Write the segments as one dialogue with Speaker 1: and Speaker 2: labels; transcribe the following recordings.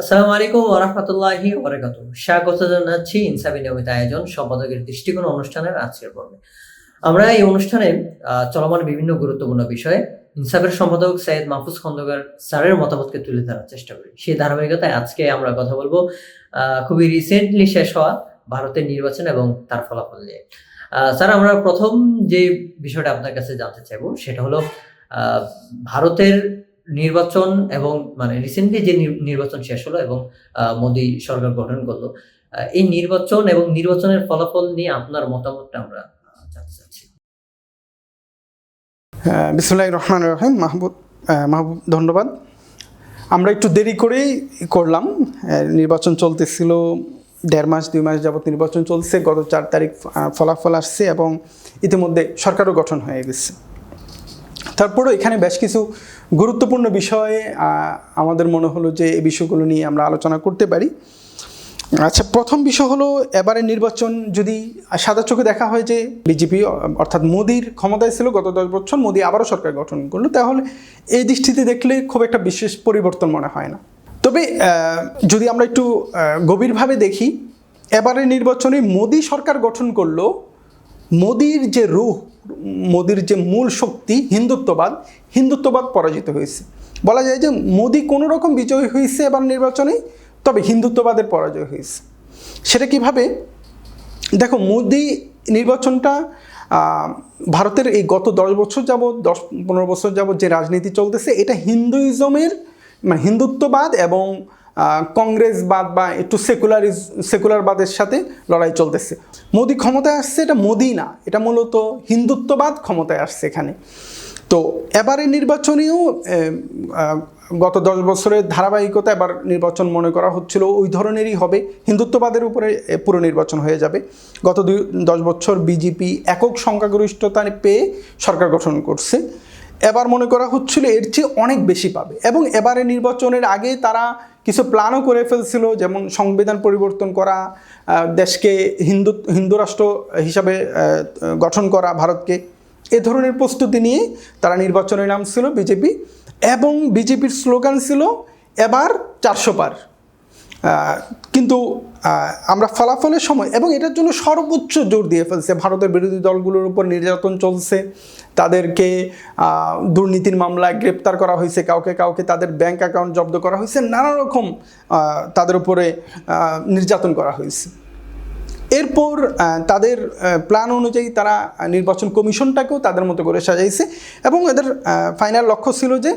Speaker 1: আসসালামু আলাইকুম ওরহামতুল্লাহি ওবরাকাত স্বাগত জানাচ্ছি ইনসাবি নিয়মিত আয়োজন সম্পাদকের দৃষ্টিকোণ অনুষ্ঠানের আজকের পর্বে। আমরা এই অনুষ্ঠানে চলমান বিভিন্ন গুরুত্বপূর্ণ বিষয়ে ইনসাফের সম্পাদক সৈয়দ মাহফুজ খন্দকার স্যারের মতামতকে তুলে ধরার চেষ্টা করি। সেই ধারাবাহিকতায় আজকে আমরা কথা বলব খুবই রিসেন্টলি শেষ হওয়া ভারতের নির্বাচন এবং তার ফলাফল নিয়ে। স্যার, আমরা প্রথম যে বিষয়টা আপনার কাছে জানতে চাইব সেটা হলো ভারতের নির্বাচন এবং মানে রিসেন্টলি যে নির- নির্বাচন শেষ হলো এবং মোদী সরকার গঠন করল এই নির্বাচন এবং নির্বাচনের ফলাফল নিয়ে আপনার মতামতটা আমরা চাচ্ছি।
Speaker 2: বিসমুল্লাহ রহমান রহিম, মাহবুব মাহবুব, ধন্যবাদ। আমরা একটু দেরি করেই করলাম। নির্বাচন চলতেছিল, দেড় মাস, দুই মাস যাবত নির্বাচন চলছে, গত চার তারিখ ফলাফল আসছে এবং ইতিমধ্যে সরকারও গঠন হয়ে গেছে। তারপরেও এখানে বেশ কিছু গুরুত্বপূর্ণ বিষয়ে আমাদের মনে হলো যে এই বিষয়গুলো নিয়ে আমরা আলোচনা করতে পারি। আচ্ছা প্রথম বিষয় হলো এবারে নির্বাচন যদি সাদা চোখে দেখা হয় যে বিজেপি, অর্থাৎ মোদির ক্ষমতায় ছিল গত দশ বছর, মোদি আবারও সরকার গঠন করল, তাহলে এই দৃষ্টিতে দেখলে খুব একটা বিশেষ পরিবর্তন মনে হয় না। তবে যদি আমরা একটু গভীরভাবে দেখি এবারে নির্বাচনে মোদি সরকার গঠন করল, মোদির যে রূহ মোদির যে মূল শক্তি হিন্দুত্ববাদ হিন্দুত্ববাদ পরাজিত হয়েছে। বলা যায় যে মোদি কোনো রকম বিজয় হয়েছে এবার নির্বাচনে, তবে হিন্দুত্ববাদের পরাজয় হয়েছে। সেটা কীভাবে? দেখো, মোদি নির্বাচনটা ভারতের এই গত দশ বছর যাবৎ, দশ পনেরো বছর যাবৎ যে রাজনীতি চলতেছে, এটা হিন্দুইজমের মানে হিন্দুত্ববাদ এবং কংগ্রেসবাদ বা একটু সেকুলারিজ সেকুলারবাদের সাথে লড়াই চলতেছে। মোদি ক্ষমতায় আসছে, এটা মোদি না, এটা মূলত হিন্দুত্ববাদ ক্ষমতায় আসছে এখানে। তো এবারে নির্বাচনেও গত দশ বছরের ধারাবাহিকতা এবার নির্বাচন মনে করা হচ্ছিল, ওই ধরনেরই হবে। হিন্দুত্ববাদের উপরে পুরো নির্বাচন হয়ে যাবে। গত দুই, দশ বছর বিজেপি একক সংখ্যাগরিষ্ঠতা পেয়ে সরকার গঠন করছে। এবার মনে করা হচ্ছিল এর চেয়ে অনেক বেশি পাবে। এবং এবারে নির্বাচনের আগে তারা কিছু প্ল্যানও করে ফেলছিল, যেমন সংবিধান পরিবর্তন করা দেশকে হিন্দু হিন্দু রাষ্ট্র হিসাবে গঠন করা, ভারতকে। এ ধরনের প্রস্তুতি নিয়ে তারা নির্বাচনে নামছিল বিজেপি এবং বিজেপির স্লোগান ছিল, এবার চারশো পার। কিন্তু আমরা ফলাফলের সময় এবং এটার জন্য সর্বোচ্চ জোর দিয়ে ফেলছে। ভারতের বিরোধী দলগুলোর উপর নির্যাতন চলছে। তাদেরকে দুর্নীতির মামলায় গ্রেপ্তার করা হয়েছে। কাউকে কাউকে তাদের ব্যাংক অ্যাকাউন্ট জব্দ করা হয়েছে। নানা রকম তাদের উপরে নির্যাতন করা হয়েছে। এরপর তাদের প্ল্যান অনুযায়ী তারা নির্বাচন কমিশনটাকেও তাদের মতো করে সাজাইছে এবং এদের ফাইনাল লক্ষ্য ছিল যে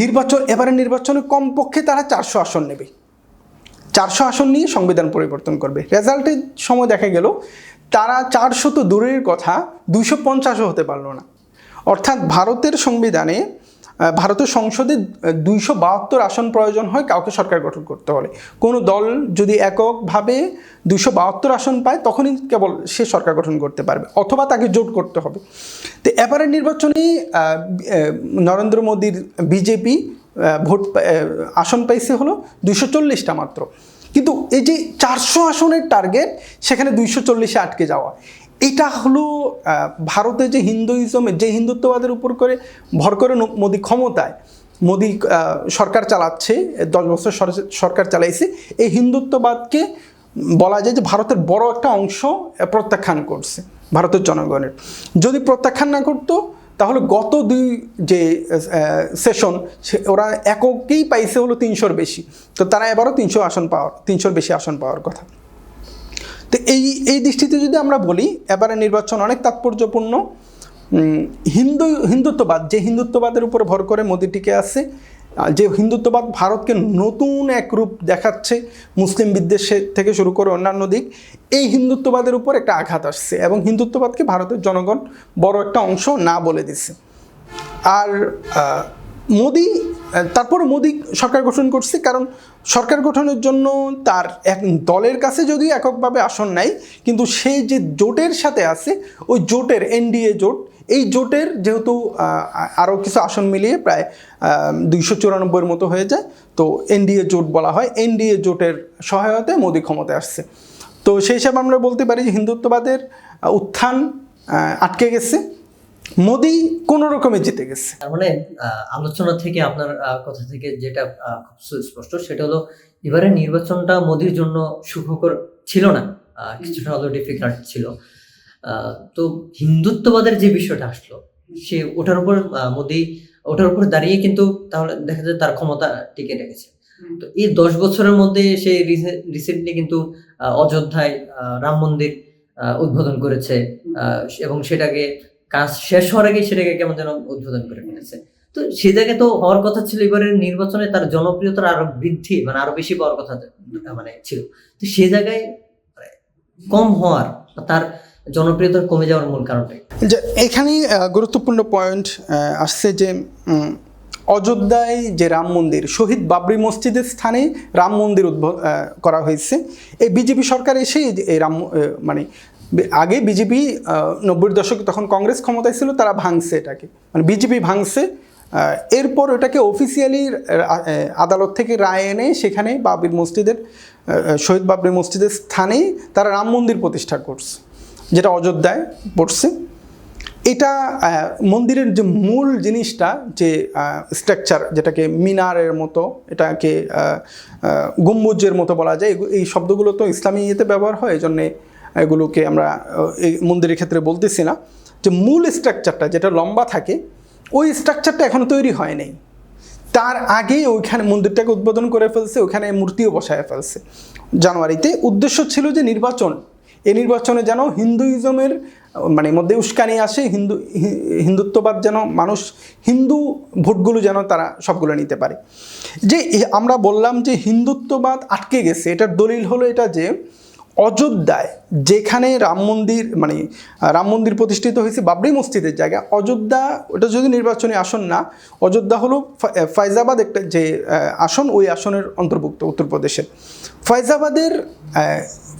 Speaker 2: নির্বাচন এবারে নির্বাচনে কমপক্ষে তারা চারশো আসন নেবে। চারশো আসন নিয়ে সংবিধান পরিবর্তন করবে। রেজাল্টের সময় দেখা গেল, তারা চারশো তো দূরের কথা, দুইশো পঞ্চাশও হতে পারল না। অর্থাৎ ভারতের সংবিধানে ভারতের সংসদে দুইশো বাহাত্তর আসন প্রয়োজন হয় কাউকে সরকার গঠন করতে হলে। কোনো দল যদি এককভাবে দুইশো বাহাত্তর আসন পায়, তখনই কেবল সে সরকার গঠন করতে পারবে, অথবা তাকে জোট করতে হবে। তো এবারের নির্বাচনে নরেন্দ্র মোদীর বিজেপি ভোট আসন পাইছে হলো দুইশো চল্লিশটা মাত্র। কিন্তু এই যে চারশো আসনের টার্গেট, সেখানে দুইশো চল্লিশে আটকে যাওয়া। এটা হলো ভারতে যে হিন্দুইজমে, যে হিন্দুত্ববাদের উপর করে ভর করে মোদী ক্ষমতায়, মোদী সরকার চালাচ্ছে, দশ বছর সরকার চালাইছে, এই হিন্দুত্ববাদকে বলা যায় যে ভারতের বড় একটা অংশ প্রত্যাখ্যান করছে, ভারতের জনগণের। যদি প্রত্যাখ্যান না করতো তাহলে গত দুই যে সেশন ওরা এককেই পাইছে হলো তিনশোর বেশি। তো তারা এবারও তিনশো আসন পাওয়ার, তিনশোর বেশি আসন পাওয়ার কথা। তো এই এই দৃষ্টিতে যদি আমরা বলি, এবারে নির্বাচন অনেক তাৎপর্যপূর্ণ। হিন্দু, হিন্দুত্ববাদ, যে হিন্দুত্ববাদের উপর ভর করে মোদি টিকে আছে যে হিন্দুত্ববাদ ভারতকে নতুন এক রূপ দেখাচ্ছে মুসলিম বিদ্বেষে থেকে শুরু করে অন্যান্য দিক, এই হিন্দুত্ববাদের উপর একটা আঘাত আসছে এবং হিন্দুত্ববাদকে ভারতের জনগণ বড় একটা অংশ না বলে দিছে আর মোদি, তারপর মোদি সরকার গঠন করছে কারণ সরকার গঠনের জন্য তার এক দলের কাছে যদিও এককভাবে আসন নাই, কিন্তু সে যে জোটের সাথে আছে, ওই জোটের এনডিএ জোট এই জোটের যেহেতু আরও কিছু আসন মিলিয়ে প্রায় দুইশো চুরানব্বইয়ের মতো হয়ে যায়, তো এনডিএ জোট বলা হয়, এনডিএ জোটের সহায়তায় মোদি ক্ষমতায় আসছে। তো সেই হিসাবে আমরা বলতে পারি যে হিন্দুত্ববাদের উত্থান আটকে গেছে, মোদি কোনো রকমে জিতে গেছে।
Speaker 1: তার মানে আলোচনা থেকে আপনার কথা থেকে যেটা খুব সুস্পষ্ট সেটা হলো এবারে নির্বাচনটা মোদির জন্য সুখকর ছিল না কিছুটা হলেও ডিফিকাল্ট ছিল। তো হিন্দুত্ববাদের যে বিষয়টা আসলো সে ওটার উপর মোদি ওটার উপর দাঁড়িয়ে কিন্তু তাহলে দেখা যায় তার ক্ষমতা টিকে রেখেছে। তো এই দশ বছরের মধ্যে সে রিসেন্টলি কিন্তু অযোধ্যায় রাম মন্দির উদ্বোধন করেছে এবং সেটাকে কাজ শেষ হওয়ার আগে সেটাকে কেমন যেন উদ্বোধন করে ফেলেছে। তো সে জায়গায় তো হওয়ার কথা ছিল এবারের নির্বাচনে তার জনপ্রিয়তার আরও বৃদ্ধি মানে আরও বেশি পাওয়ার কথা মানে ছিল। তো সে জায়গায় মানে কম হওয়ার তার জনপ্রিয়তা কমে যাওয়ার মূল কারণটা কি?
Speaker 2: যে এখানে গুরুত্বপূর্ণ পয়েন্ট আসছে যে অযোধ্যায় যে রাম মন্দির, শহীদ বাবরি মসজিদের স্থানে রাম মন্দির উদ্ভব করা হয়েছে। এই বিজেপি সরকার এসে এই রাম মানে আগে বিজেপি নব্বই দশকে তখন কংগ্রেস ক্ষমতায় ছিল, তারা ভাঙছে এটাকে। মানে বিজেপি ভাঙছে এরপর এটাকে অফিসিয়ালি আদালত থেকে রায় এনে সেখানে বাবরি মসজিদের শহীদ বাবরি মসজিদের স্থানেই তারা রাম মন্দির প্রতিষ্ঠা করছে। যেটা অযোধ্যায় পড়ছে। এটা মন্দিরের যে মূল জিনিসটা, যে স্ট্রাকচার যেটাকে মিনারের মতো, এটাকে গম্বুজের মতো বলা যায় এই শব্দগুলো তো ইসলামী ইয়েতে ব্যবহার হয় এই জন্যে এগুলোকে আমরা এই মন্দিরের ক্ষেত্রে বলতেছি না। যে মূল স্ট্রাকচারটা যেটা লম্বা থাকে, ওই স্ট্রাকচারটা এখনও তৈরি হয় নাই। তার আগে ওইখানে মন্দিরটাকে উদ্বোধন করে ফেলছে, ওখানে মূর্তিও বসায় ফেলছে। জানুয়ারিতে উদ্দেশ্য ছিল যে নির্বাচন। এই নির্বাচনে যেন হিন্দুইজমের মানে মধ্যে উস্কানি আসে, হিন্দু হিন্দুত্ববাদ যেন মানুষ, হিন্দু ভোটগুলো যেন তারা সবগুলো নিতে পারে। যে আমরা বললাম যে হিন্দুত্ববাদ আটকে গেছে, এটার দলিল হলো এটা যে অযোধ্যায় যেখানে রাম মন্দির মানে রাম মন্দির প্রতিষ্ঠিত হয়েছে বাবরি মসজিদের জায়গা অযোধ্যা, ওটা যদি নির্বাচনী আসন না, অযোধ্যা হলো ফায়জাবাদ একটা যে আসন, ওই আসনের অন্তর্ভুক্ত উত্তরপ্রদেশের। ফয়জাবাদের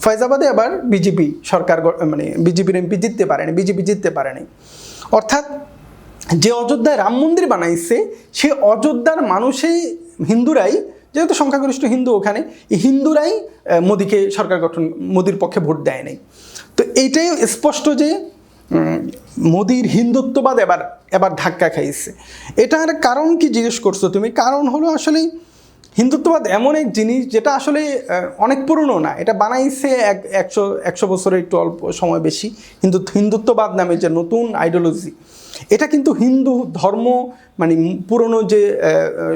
Speaker 2: ফয়জাবাদে আবার বিজেপি সরকার মানে বিজেপির এমপি জিততে পারেনি, বিজেপি জিততে পারেনি। অর্থাৎ যে অযোধ্যায় রাম মন্দির বানাইছে, সে অযোধ্যার মানুষেই হিন্দুরাই, যেহেতু সংখ্যাগরিষ্ঠ হিন্দু ওখানে, এই হিন্দুরাই মোদিকে সরকার গঠন, মোদির পক্ষে ভোট দেয় নাই। তো এইটাই স্পষ্ট যে মোদির হিন্দুত্ববাদ এবার এবার ধাক্কা খাইছে। এটার কারণ কি জিজ্ঞেস করছ তুমি? কারণ হলো আসলে হিন্দুত্ববাদ এমন এক জিনিস যেটা আসলে অনেক পুরনো না। এটা বানাইছে এক, একশো একশো বছরের একটু অল্প সময় বেশি। কিন্তু হিন্দুত্ববাদ নামে যে নতুন আইডিওলজি এটা কিন্তু হিন্দু ধর্ম মানে পুরনো যে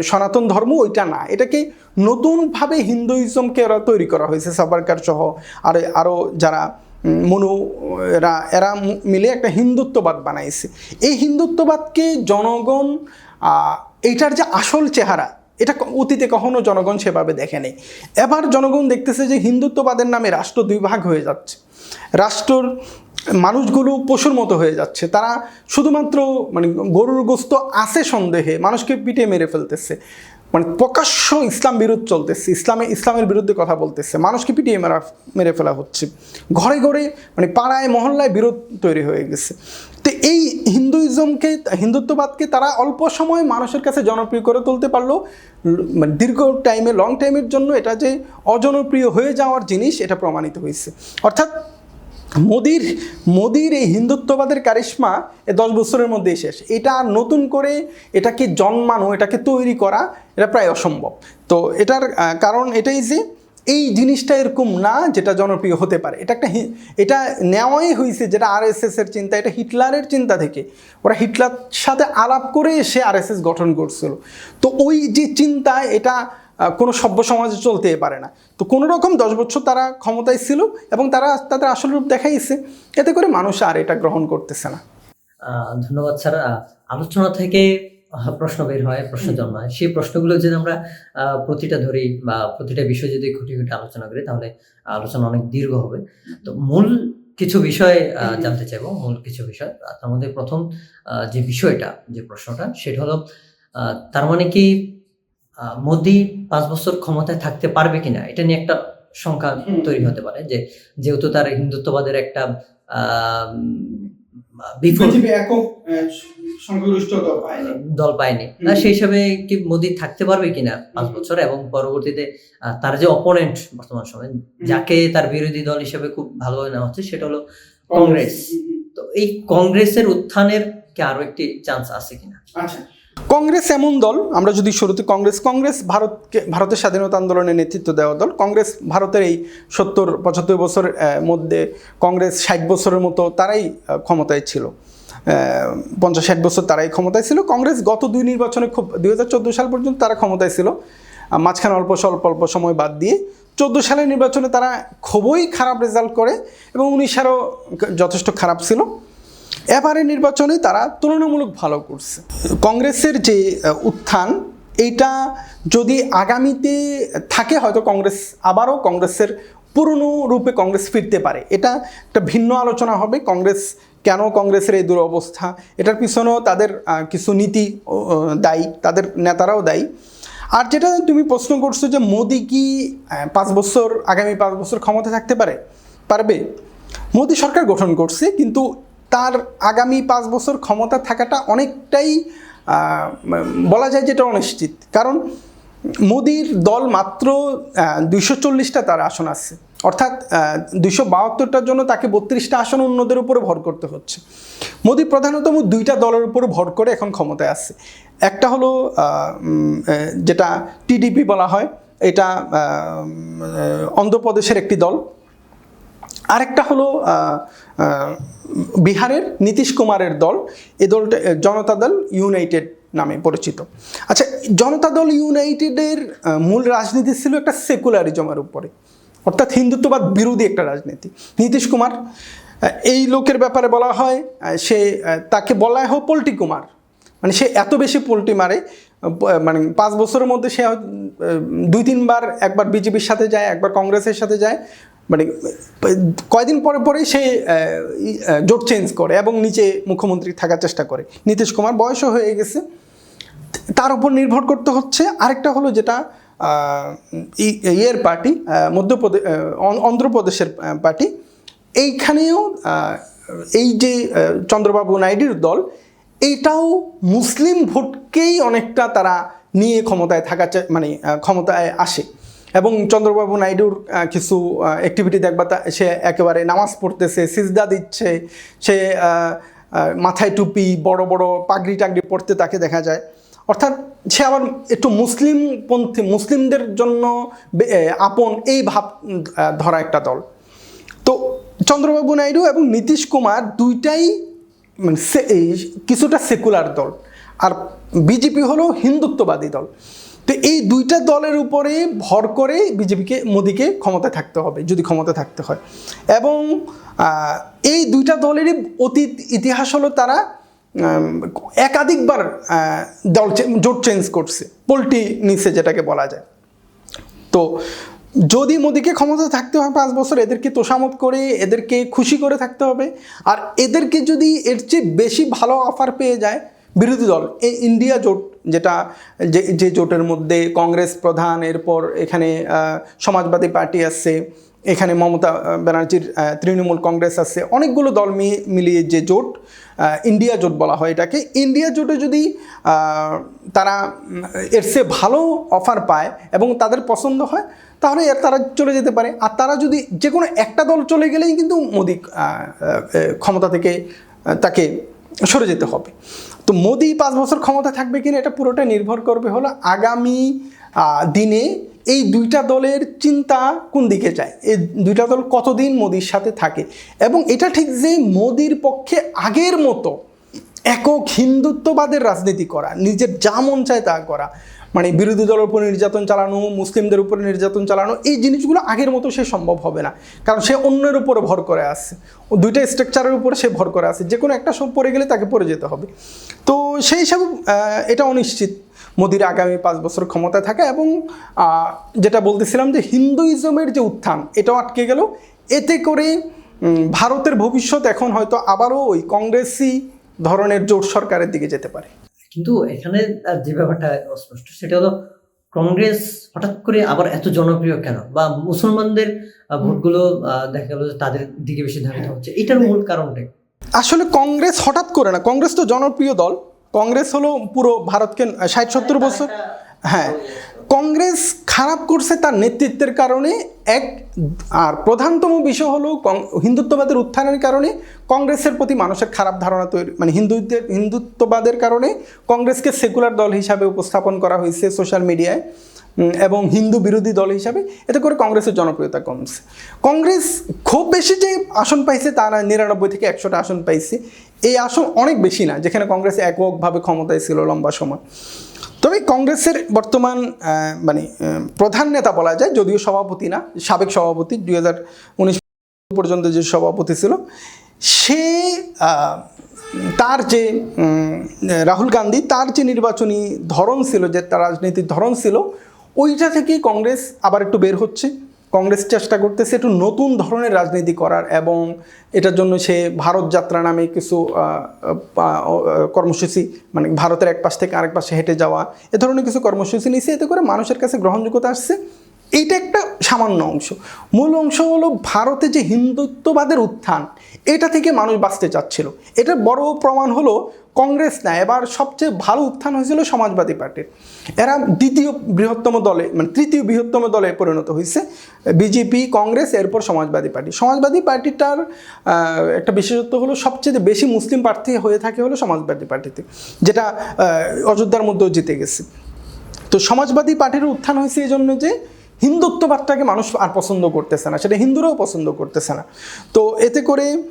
Speaker 2: সনাতন ধর্ম, ওইটা না। এটাকে নতুনভাবে হিন্দুইজমকে ওরা তৈরি করা হয়েছে সাবারকার সহ। আর আরও যারা মনু, এরা এরা মিলে একটা হিন্দুত্ববাদ বানাইছে। এই হিন্দুত্ববাদকে জনগণ এইটার যে আসল চেহারা এটা অতীতে কখনো জনগণ সেভাবে দেখেনি। এবার জনগণ দেখতেছে যে হিন্দুত্ববাদের নামে রাষ্ট্র দুই ভাগ হয়ে যাচ্ছে। রাষ্ট্রর মানুষগুলো পশুর মতো হয়ে যাচ্ছে। তারা শুধুমাত্র মানে গরুর গোস্ত আছে সন্দেহে, মানুষকে পিটে মেরে ফেলতেছে। মানে প্রকাশ্য ইসলাম বিরোধ চলতেছে, ইসলামে, ইসলামের বিরুদ্ধে কথা বলতেছে। মানুষকে পিটিয়ে মেরা, মেরে ফেলা হচ্ছে। ঘরে ঘরে মানে পাড়ায়, মহল্লায় বিরোধ তৈরি হয়ে গেছে। তো এই হিন্দুইজমকে, হিন্দুত্ববাদকে তারা অল্প সময় মানুষের কাছে জনপ্রিয় করে তুলতে পারল। মানে দীর্ঘ টাইমে, লং টাইমের জন্য এটা যে অজনপ্রিয় হয়ে যাওয়ার জিনিস, এটা প্রমাণিত হয়েছে। অর্থাৎ মোদির মোদির এই হিন্দুত্ববাদের কারিশ্মা এ দশ বছরের মধ্যে শেষ। এটা নতুন করে এটাকে জন্মানো, এটাকে তৈরি করা, এটা প্রায় অসম্ভব। তো এটার কারণ এটাই যে এই জিনিসটা এরকম না যেটা জনপ্রিয় হতে পারে। এটা একটা এটা নেওয়াই হয়েছে যেটা আরএসএস এর চিন্তা, এটা হিটলারের চিন্তা থেকে। ওরা হিটলার সাথে আলাপ করে সে আরএসএস গঠন করছিল। তো ওই যে চিন্তা, এটা কোনো সভ্য সমাজে চলতে পারে না। তো কোনো রকম দশ বছর তারা ক্ষমতায় ছিল এবং তারা, তাদের আসল রূপ দেখাইছে। এতে করে মানুষ আর এটা গ্রহণ করতেছে না।
Speaker 1: ধন্যবাদ স্যার। আলোচনা থেকে প্রশ্ন বের হয় প্রশ্ন জন্মায়। সেই প্রশ্নগুলো যদি আমরা প্রতিটা ধরি বা প্রতিটা বিষয় যদি খুঁটি খুঁটি আলোচনা করি তাহলে আলোচনা অনেক দীর্ঘ হবে। তো মূল কিছু বিষয় জানতে চাইব মূল কিছু বিষয়। তার মধ্যে প্রথম যে বিষয়টা যে প্রশ্নটা সেটা হলো তার মানে কি মোদি পাঁচ বছর ক্ষমতায় থাকতে পারবে কিনা? এটা নিয়ে একটা সংখ্যা তৈরি হতে পারে যে যেহেতু তার হিন্দুত্ববাদের একটা দল পায়নি। না সেই হিসাবে কি মোদি থাকতে পারবে কিনা পাঁচ বছর এবং পরবর্তীতে তার যে অপোনেন্ট বর্তমান সময়ে যাকে তার বিরোধী দল হিসেবে খুব ভালোভাবে নেওয়া হচ্ছে সেটা হলো কংগ্রেস। তো এই কংগ্রেসের উত্থানের কি আরও একটি চান্স আছে কিনা?
Speaker 2: আচ্ছা। কংগ্রেস এমন দল, আমরা যদি শুরুতে কংগ্রেস কংগ্রেস ভারতকে, ভারতের স্বাধীনতা আন্দোলনে নেতৃত্ব দেওয়া দল, কংগ্রেস ভারতের এই সত্তর, পঁচাত্তর বছরের মধ্যে কংগ্রেস ষাট বছরের মতো তারাই ক্ষমতায় ছিল। পঞ্চাশ ষাট বছর তারাই ক্ষমতায় ছিল। কংগ্রেস গত দুই নির্বাচনে খুব, দুই হাজার চোদ্দ সাল পর্যন্ত তারা ক্ষমতায় ছিল। মাঝখানে অল্প স্বল্প, অল্প সময় বাদ দিয়ে চোদ্দ সালের নির্বাচনে তারা খুবই খারাপ রেজাল্ট করে এবং উনিশ সালও যথেষ্ট খারাপ ছিল। এবারে নির্বাচনে তারা তুলনামূলক ভালো করছে। কংগ্রেসের যে উত্থান, এইটা যদি আগামীতে থাকে, হয়তো কংগ্রেস আবারও কংগ্রেসের পুরনো রূপে কংগ্রেস ফিরতে পারে। এটা একটা ভিন্ন আলোচনা হবে, কংগ্রেস কেন কংগ্রেসের এই দুরবস্থা, এটার পিছনেও তাদের কিছু নীতি দায়ী, তাদের নেতারাও দায়ী। আর যেটা তুমি প্রশ্ন করছ যে মোদি কি পাঁচ বছর, আগামী পাঁচ বছর ক্ষমতা থাকতে পারে? পারবে। মোদি সরকার গঠন করছে, কিন্তু তার আগামী পাঁচ বছর ক্ষমতা থাকাটা অনেকটাই বলা যায় যেটা অনিশ্চিত। কারণ মোদির দল মাত্র দুইশো চল্লিশটা তার আসন আছে। অর্থাৎ দুইশো বাহাত্তরটার জন্য তাকে বত্রিশটা আসন অন্যদের উপরে ভর করতে হচ্ছে। মোদি প্রধানতম দুইটা দলের উপরে ভর করে এখন ক্ষমতায় আছে। একটা হলো যেটা টিডিপি বলা হয়। এটা অন্ধ্রপ্রদেশের একটি দল। আরেকটা হলো বিহারের নীতিশ কুমারের দল, এ দলটা জনতা দল ইউনাইটেড নামে পরিচিত। আচ্ছা জনতা দল ইউনাইটেডের মূল রাজনীতি ছিল একটা সেকুলারিজমের উপরে। অর্থাৎ হিন্দুত্ববাদ বিরোধী একটা রাজনীতি। নীতিশ কুমার এই লোকের ব্যাপারে বলা হয় সে তাকে বলা হয় পোল্টি কুমার। মানে সে এত বেশি পোল্টি মারে মানে পাঁচ বছরের মধ্যে সে দুই তিনবার, একবার বিজেপির সাথে যায়, একবার কংগ্রেসের সাথে যায় মানে কয়দিন পরে পরেই সে জোট চেঞ্জ করে এবং নিচে মুখ্যমন্ত্রী থাকার চেষ্টা করে। নীতিশ কুমার বয়সও হয়ে গেছে। তার উপর নির্ভর করতে হচ্ছে। আরেকটা হলো যেটা ইয়ের পার্টি মধ্যপ্রদেশ অন্ধ্রপ্রদেশের পার্টি। এইখানেও এই যে চন্দ্রবাবু নাইডুর দল এইটাও মুসলিম ভোটকেই অনেকটা তারা নিয়ে ক্ষমতায় থাকা মানে ক্ষমতায় আসে। এবং চন্দ্রবাবু নাইডুর কিছু অ্যাক্টিভিটি দেখবা তা সে একেবারে নামাজ পড়তেছে, সিজদা দিচ্ছে, সে মাথায় টুপি, বড় বড় পাগড়ি টাগড়ি পড়তে তাকে দেখা যায়। অর্থাৎ সে আবার একটু মুসলিম পন্থী মুসলিমদের জন্য আপন এই ভাব ধরা একটা দল। তো চন্দ্রবাবু নাইডু এবং নীতিশ কুমার দুইটাই মানে কিছুটা সেকুলার দল। আর বিজেপি হলো হিন্দুত্ববাদী দল। তো এই দুইটা দলের উপরে ভর করে বিজেপিকে, মোদিকে ক্ষমতা থাকতে হবে, যদি ক্ষমতা থাকতে হয়। এবং এই দুইটা দলেরই অতীত, ইতিহাস হলো তারা একাধিকবার দল জোট চেঞ্জ করছে পোল্টি নিচে যেটাকে বলা যায়। তো যদি মোদিকে ক্ষমতা থাকতে হয় পাঁচ বছর, এদেরকে তোষামত করে, এদেরকে খুশি করে থাকতে হবে। আর এদেরকে যদি এর চেয়ে বেশি ভালো অফার পেয়ে যায় বিরোধী দল। এই ইন্ডিয়া জোট যেটা, যে যে জোটের মধ্যে কংগ্রেস প্রধান, এরপর এখানে সমাজবাদী পার্টি আছে, এখানে মমতা ব্যানার্জির তৃণমূল কংগ্রেস আছে, অনেকগুলো দল মিলিয়ে যে জোট ইন্ডিয়া জোট বলা হয় এটাকে। ইন্ডিয়া জোটে যদি তারা এর সে ভালো অফার পায় এবং তাদের পছন্দ হয়, তাহলে তারা চলে যেতে পারে। আর তারা যদি যে কোনো একটা দল চলে গেলেই কিন্তু মোদি ক্ষমতা থেকে তাকে সরে যেতে হবে। তো মোদি পাঁচ বছর ক্ষমতা থাকবে কিনা এটা পুরোটা নির্ভর করবে হলো আগামী দিনে এই দুইটা দলের চিন্তা কোন দিকে যায়? এই দুইটা দল কতদিন মোদির সাথে থাকে? এবং এটা ঠিক যে মোদির পক্ষে আগের মতো একক হিন্দুত্ববাদের রাজনীতি করা, নিজের যা মন চায় তা করা মানে বিরোধী দলের উপর নির্যাতন চালানো, মুসলিমদের উপরে নির্যাতন চালানো, এই জিনিসগুলো আগের মতো সে সম্ভব হবে না। কারণ সে অন্যের উপরে ভর করে আসছে। দুইটা স্ট্রাকচারের উপরে সে ভর করে আসছে। যে কোনো একটা সব পড়ে গেলে তাকে পড়ে যেতে হবে। তো সেই হিসাবে এটা অনিশ্চিত। মোদির আগামী পাঁচ বছর ক্ষমতায় থাকা এবং যেটা বলতেছিলাম যে হিন্দুইজমের যে উত্থান, এটাও আটকে গেল। এতে করে ভারতের ভবিষ্যৎ এখন হয়তো আবারও ওই কংগ্রেসি ধরনের জোট সরকারের দিকে যেতে পারে।
Speaker 1: কিন্তু এখানে যে ব্যাপারটা অস্পষ্ট সেটা হলো কংগ্রেস হঠাৎ করে আবার এত জনপ্রিয় কেন? বা মুসলমানদের ভোটগুলো দেখা গেল যে তাদের দিকে বেশি ধাবিত হচ্ছে। এটার মূল কারণটা?
Speaker 2: আসলে কংগ্রেস হঠাৎ করে না কংগ্রেস তো জনপ্রিয় দল। কংগ্রেস হলো পুরো ভারতকে ষাট সত্তর বছর হ্যাঁ। কংগ্রেস খারাপ করছে তার নেতৃত্বের কারণে, এক, আর প্রধানতম বিষয় হলো হিন্দুত্ববাদের উত্থানের কারণে কংগ্রেসের প্রতি মানুষের খারাপ ধারণা তৈরি মানে হিন্দুদের, হিন্দুত্ববাদের কারণে কংগ্রেসকে সেকুলার দল হিসাবে উপস্থাপন করা হয়েছে সোশ্যাল মিডিয়ায় এবং হিন্দু বিরোধী দল হিসাবে। এতে করে কংগ্রেসের জনপ্রিয়তা কমছে। কংগ্রেস খুব বেশি যে আসন পাইছে তারা নিরানব্বই থেকে একশোটা আসন পাইছে। এই আসন অনেক বেশি না, যেখানে কংগ্রেস এককভাবে ক্ষমতায় ছিল লম্বা সময়। তবে কংগ্রেসের বর্তমান মানে প্রধান নেতা বলা যায়, যদিও সভাপতি না, সাবেক সভাপতি, দুই হাজার উনিশ পর্যন্ত যে সভাপতি ছিল, সে তার যে রাহুল গান্ধী, তার যে নির্বাচনী ধরন ছিল, যে তার রাজনীতির ধরন ছিল, ওইটা থেকেই কংগ্রেস আবার একটু বের হচ্ছে। কংগ্রেস চেষ্টা করতেছে একটু নতুন ধরনের রাজনীতি করার এবং এটার জন্য সে ভারত যাত্রা নামে কিছু কর্মসূচি মানে ভারতের এক পাশ থেকে আরেক পাশে হেঁটে যাওয়া, এ ধরনের কিছু কর্মসূচি নিয়েছে এতে করে মানুষের কাছে গ্রহণযোগ্যতা আসছে। এইটা একটা সামান্য অংশ। মূল অংশ হলো ভারতে যে হিন্দুত্ববাদের উত্থান, এটা থেকে মানুষ বাঁচতে চাচ্ছিল। এটার বড় প্রমাণ হলো কংগ্রেস না, এবার সবচেয়ে ভালো উত্থান হয়েছিল সমাজবাদী পার্টির। এরা দ্বিতীয় বৃহত্তম দলে মানে তৃতীয় বৃহত্তম দলে পরিণত হয়েছে, বিজেপি, কংগ্রেস, এরপর সমাজবাদী পার্টি। সমাজবাদী পার্টিটার একটা বিশেষত্ব হলো সবচেয়ে বেশি মুসলিম প্রার্থী হয়ে থাকে হলো সমাজবাদী পার্টিতে, যেটা অযোধ্যার মধ্যেও জিতে গেছে। তো সমাজবাদী পার্টির উত্থান হয়েছে এই জন্য যে হিন্দুত্ববাদটাকে মানুষ আর পছন্দ করতেছে না, সেটা হিন্দুরাও পছন্দ করতেছে না। তো এতে করে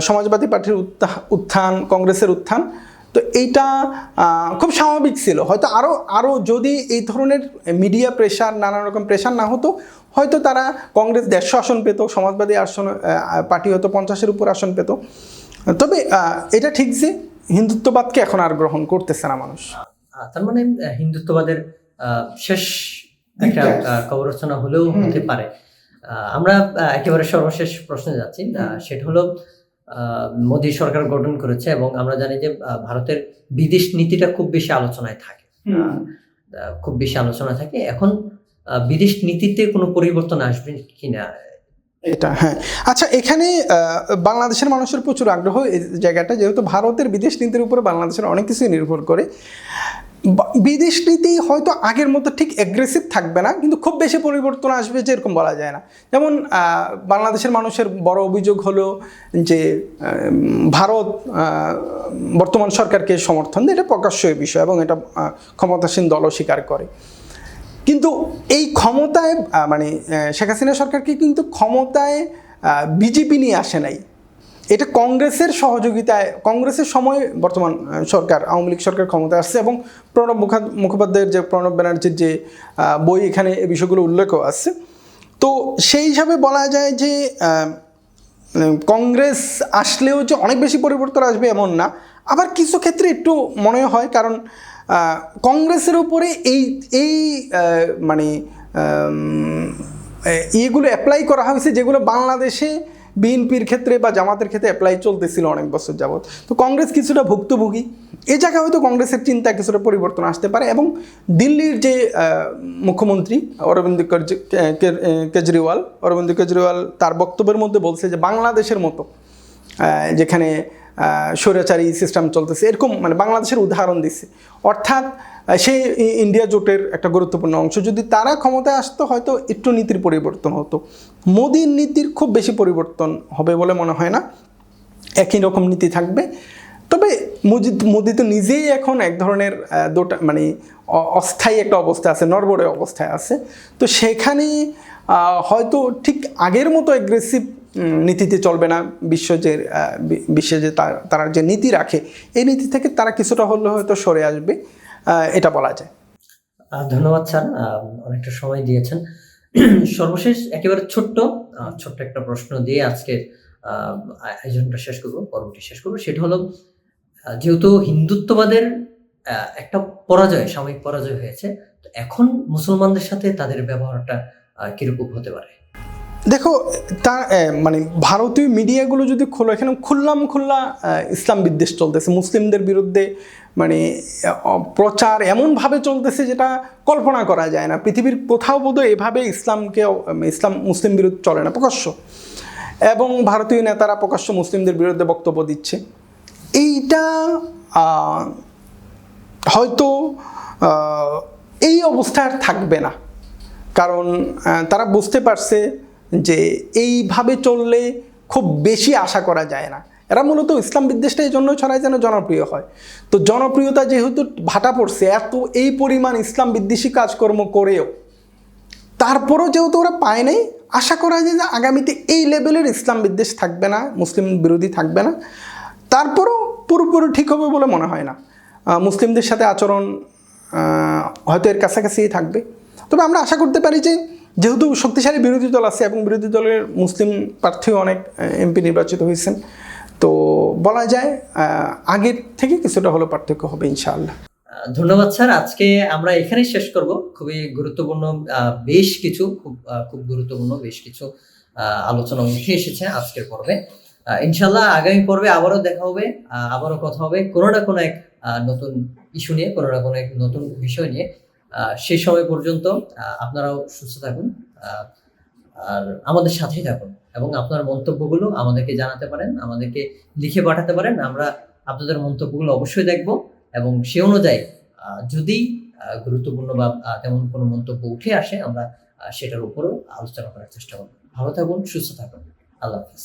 Speaker 2: সমাজবাদী পার্টির উত্থা- উত্থান, কংগ্রেসের উত্থান, তো এইটা খুব স্বাভাবিক ছিল। হয়তো আরও আরও যদি এই ধরনের মিডিয়া প্রেশার, নানা রকম প্রেশার না হতো, হয়তো তারা কংগ্রেস দেড়শো আসন পেত, সমাজবাদী আসন পার্টি হয়তো পঞ্চাশের উপর আসন পেত। তবে এটা ঠিক যে হিন্দুত্ববাদকে এখন আর গ্রহণ করতেছে না মানুষ।
Speaker 1: তার মানে হিন্দুত্ববাদের শেষ একটা। আহ, হলেও হতে পারে। আমরা একেবারে সর্বশেষ প্রশ্নে যাচ্ছি। সেটা হলো মোদী সরকার গঠন করেছে এবং আমরা জানি যে ভারতের বিদেশ নীতিটা খুব বেশি আলোচনায় থাকে। খুব বেশি আলোচনা থাকে। এখন বিদেশ নীতিতে কোনো পরিবর্তন আসবে কিনা?
Speaker 2: এটা হ্যাঁ। আচ্ছা এখানে আহ, বাংলাদেশের মানুষের প্রচুর আগ্রহ এই জায়গাটা যেহেতু ভারতের বিদেশ নীতির উপরে বাংলাদেশের অনেক কিছুই নির্ভর করে। বিদেশ নীতি হয়তো আগের মতো ঠিক অ্যাগ্রেসিভ থাকবে না, কিন্তু খুব বেশি পরিবর্তন আসবে যে এরকম বলা যায় না। যেমন বাংলাদেশের মানুষের বড় অভিযোগ হলো যে ভারত বর্তমান সরকারকে সমর্থন দেয়, এটা প্রকাশ্য বিষয় এবং এটা ক্ষমতাসীন দলও স্বীকার করে। কিন্তু এই ক্ষমতায় মানে শেখ হাসিনা সরকারকে কিন্তু ক্ষমতায় বিজেপি নিয়ে আসে নাই। এটা কংগ্রেসের সহযোগিতায়, কংগ্রেসের সময় বর্তমান সরকার, আওয়ামী লীগ সরকার ক্ষমতায় আসছে এবং প্রণব মুখা- মুখোপাধ্যায়ের যে প্রণব ব্যানার্জির যে বই এখানে এই বিষয়গুলো উল্লেখও আছে। তো সেই হিসাবে বলা যায় যে কংগ্রেস আসলেও যে অনেক বেশি পরিবর্তন আসবে এমন না। আবার কিছু ক্ষেত্রে একটু মনে হয় কারণ কংগ্রেসের উপরে এই এই মানে ইয়েগুলো অ্যাপ্লাই করা হয়েছে যেগুলো বাংলাদেশে বিএনপির ক্ষেত্রে বা জামাতের ক্ষেত্রে অ্যাপ্লাই চলতেছিল অনেক বছর যাবৎ। তো কংগ্রেস কিছুটা ভুক্তভোগী। এ জায়গায় হয়তো কংগ্রেসের চিন্তা কিছুটা পরিবর্তন আসতে পারে এবং দিল্লির যে মুখ্যমন্ত্রী অরবিন্দ কেজরিওয়াল অরবিন্দ কেজরিওয়াল তার বক্তব্যের মধ্যে বলছে যে বাংলাদেশের মতো যেখানে স্বৈরাচারী সিস্টেম চলতেছে। এরকম মানে বাংলাদেশের উদাহরণ দিচ্ছে অর্থাৎ সেই ইন্ডিয়া জোটের একটা গুরুত্বপূর্ণ অংশ। যদি তারা ক্ষমতায় আসতো, হয়তো একটু নীতির পরিবর্তন হতো। মোদির নীতির খুব বেশি পরিবর্তন হবে বলে মনে হয় না। একই রকম নীতি থাকবে। তবে মোদি মোদি তো নিজেই এখন এক ধরনের দোটা মানে অস্থায়ী একটা অবস্থায় আছে, নড়বড়ে অবস্থায় আছে। তো সেখানে হয়তো ঠিক আগের মতো অ্যাগ্রেসিভ নীতিতে চলবে না, বিশ্ব যে বিশ্বে যে তার- যে নীতি রাখে, এই নীতি থেকে তারা কিছুটা হলেও হয়তো সরে আসবে এটা বলা যায়।
Speaker 1: ধন্যবাদ স্যার অনেকটা সময় দিয়েছেন। সর্বশেষ একেবারে ছোট্ট ছোট্ট একটা প্রশ্ন দিয়ে আজকের আয়োজনটা শেষ করব, পর্বটি শেষ করব। সেটা হলো যেহেতু হিন্দুত্ববাদের একটা পরাজয়, সাময়িক পরাজয় হয়েছে, তো এখন মুসলমানদের সাথে তাদের ব্যবহারটা কীরকম হতে পারে?
Speaker 2: দেখো আহ, মানে ভারতীয় মিডিয়াগুলো যদি খোলো এখানে খুল্লাম খুল্লা ইসলাম বিদ্বেষ চলতেছে। মুসলিমদের বিরুদ্ধে মানে প্রচার এমনভাবে চলতেছে যেটা কল্পনা করা যায় না। পৃথিবীর কোথাও বোধ এভাবে ইসলামকে ইসলাম মুসলিম বিরুদ্ধে চলে না প্রকাশ্য। এবং ভারতীয় নেতারা প্রকাশ্য মুসলিমদের বিরুদ্ধে বক্তব্য দিচ্ছে। এইটা হয়তো এই অবস্থা আর থাকবে না। কারণ তারা বুঝতে পারছে যে এইভাবে চললে খুব বেশি আশা করা যায় না। এরা মূলত ইসলাম বিদ্বেষটা এই জন্য ছড়ায় যেন জনপ্রিয় হয়। তো জনপ্রিয়তা যেহেতু ভাটা পড়ছে, এত এই পরিমাণ ইসলাম বিদ্বেষী কাজকর্ম করেও, তারপরও যেহেতু ওরা পায় নাই, আশা করা যায় যে আগামীতে এই লেভেলের ইসলাম বিদ্বেষ থাকবে না, মুসলিম বিরোধী থাকবে না। তারপরও পুরোপুরি ঠিক হবে বলে মনে হয় না। মুসলিমদের সাথে আচরণ হয়তো এর কাছাকাছি থাকবে। তবে আমরা আশা করতে পারি যে যেহেতু শক্তিশালী বিরোধী দল আছে এবং বিরোধী দলের মুসলিম প্রার্থীও অনেক এমপি নির্বাচিত হয়েছেন। তো বলা যায় আগের থেকে কিছুটা হলো পার্থক্য হবে ইনশাআল্লাহ।
Speaker 1: ধন্যবাদ স্যার। আজকে আমরা এখানেই শেষ করব। খুবই গুরুত্বপূর্ণ বেশ কিছু, খুব খুব গুরুত্বপূর্ণ বেশ কিছু আলোচনা উঠে এসেছে আজকের পর্বে। ইনশাল্লাহ আগামী পর্বে আবারও দেখা হবে আবারও কথা হবে কোনো না কোনো এক নতুন ইস্যু নিয়ে, কোনো না কোনো এক নতুন বিষয় নিয়ে। সেই সময় পর্যন্ত আপনারাও সুস্থ থাকুন আর আমাদের সাথেই থাকুন এবং আপনার মন্তব্যগুলো আমাদেরকে জানাতে পারেন, আমাদেরকে লিখে পাঠাতে পারেন, আমরা আপনাদের মন্তব্যগুলো অবশ্যই দেখব এবং সে অনুযায়ী যদি গুরুত্বপূর্ণ বা তেমন কোনো মন্তব্য উঠে আসে, আমরা সেটার উপরও আলোচনা করার চেষ্টা করব। ভালো থাকুন, সুস্থ থাকুন। আল্লাহ হাফিজ।